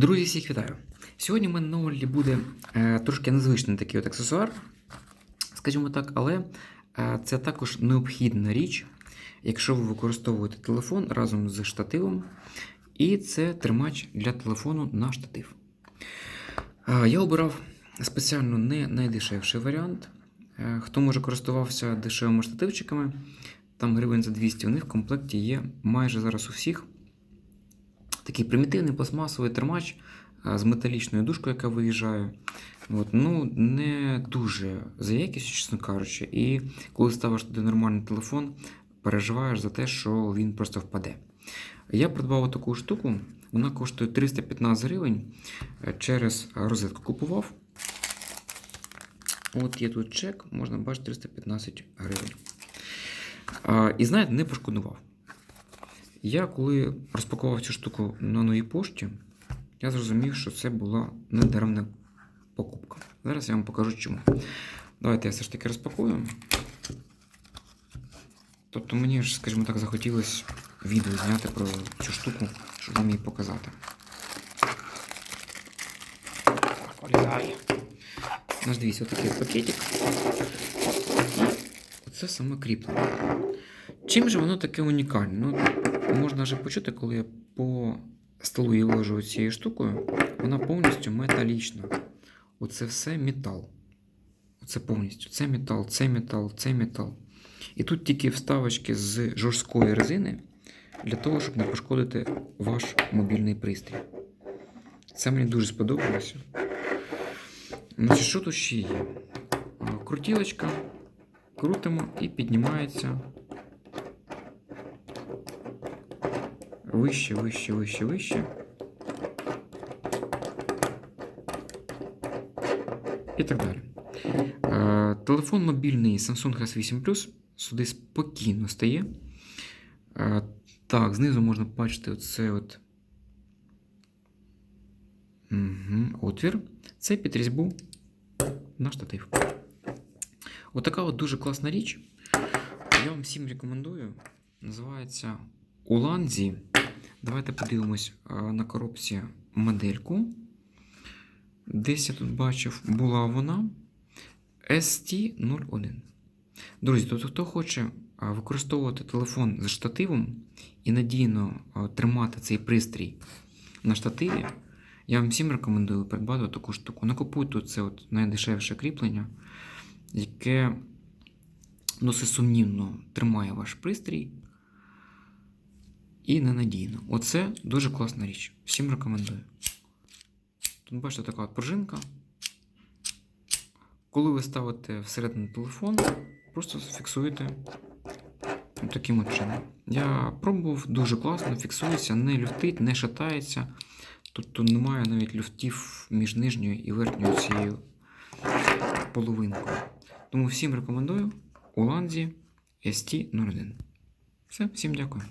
Друзі, всіх вітаю! Сьогодні в мене на огляді буде е, трошки незвичний такий от аксесуар, скажімо так, але е, це також необхідна річ, якщо ви використовуєте телефон разом з штативом, і це тримач для телефону на штатив. Е, я обирав спеціально не найдешевший варіант. Е, хто може користувався дешевими штативчиками, там гривень за 200, у них в комплекті є майже зараз у всіх такий примітивний пластмасовий тримач з металічною дужкою, яка виїжджає. От, ну, не дуже за якістю, чесно кажучи. І коли ставиш туди нормальний телефон, переживаєш за те, що він просто впаде. Я придбав таку штуку, вона коштує 315 гривень. Е, Через розетку купував. От є тут чек, можна бачити 315 гривень. І знаєте, не пошкодував. Я коли розпакував цю штуку на новій пошті, я зрозумів, що це була недаремна покупка. Зараз я вам покажу чому. Давайте я все ж таки розпакую. Тобто мені ж, скажімо так, захотілося відео зняти про цю штуку, щоб вам її показати. Полізає. Наш дивіться, отакий пакетик. Оце саме кріплення. Чим же воно таке унікальне? Ну, можна вже почути, коли я по столу її ложу цією штукою, вона повністю металічна. Оце все метал. Оце повністю. Це метал, це метал, це метал. І тут тільки вставочки з жорсткої резини для того, щоб не пошкодити ваш мобільний пристрій. Це мені дуже сподобалося. Значить, що тут ще є? Крутілочка. Крутимо і піднімається вище, вище, вище, вище. І так далі. Е, телефон мобільний Samsung S8 Plus сюди спокійно стає. Е, так, знизу можна бачити оце от угу, отвір. Це під різьбу на штатив. Отака от дуже класна річ. Я вам всім рекомендую. Називається Уланзі. Давайте подивимось на коробці модельку. Десь я тут бачив, була вона ST01. Друзі, тобто, хто хоче використовувати телефон з штативом і надійно тримати цей пристрій на штативі, я вам всім рекомендую придбати таку штуку. Накупуйте це от найдешевше кріплення, яке досить сумнівно тримає ваш пристрій і ненадійно. Оце дуже класна річ. Всім рекомендую. Тут бачите така от пружинка. Коли ви ставите всередину телефон, просто фіксуєте таким от чином. Я пробував дуже класно, фіксується, не люфтить, не шатається. Тобто немає навіть люфтів між нижньою і верхньою цією половинкою. Тому всім рекомендую Уланзі ST01. Все, всім дякую.